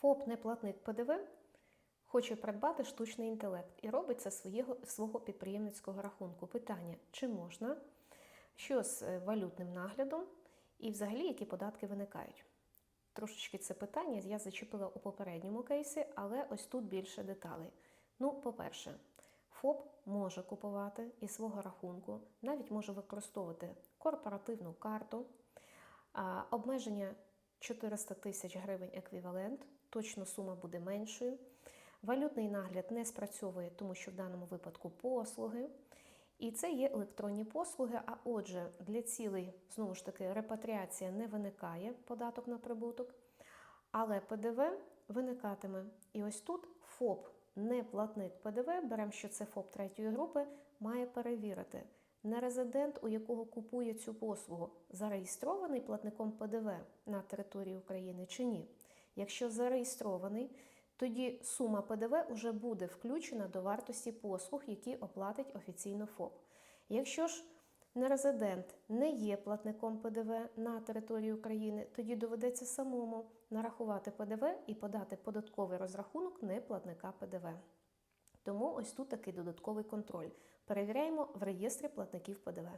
ФОП неплатник ПДВ хоче придбати штучний інтелект і робить це своєго, свого підприємницького рахунку. Питання: чи можна, що з е, валютним наглядом, і взагалі які податки виникають? Трошечки це питання я зачепила у попередньому кейсі, але ось тут більше деталей. Ну, по-перше, ФОП може купувати із свого рахунку, навіть може використовувати корпоративну карту, обмеження 400 тисяч гривень еквівалент, точно сума буде меншою. Валютний нагляд не спрацьовує, тому що в даному випадку послуги. І це є електронні послуги. А отже, для цілей, знову ж таки, репатріація не виникає податок на прибуток, але ПДВ виникатиме. І ось тут ФОП, не платник ПДВ, беремо, що це ФОП третьої групи, має перевірити, нерезидент, у якого купує цю послугу, зареєстрований платником ПДВ на території України чи ні. Якщо зареєстрований, тоді сума ПДВ вже буде включена до вартості послуг, які оплатить офіційно ФОП. Якщо ж нерезидент не є платником ПДВ на території України, тоді доведеться самому нарахувати ПДВ і подати податковий розрахунок неплатника ПДВ. Тому ось тут такий додатковий контроль. Перевіряємо в реєстрі платників ПДВ.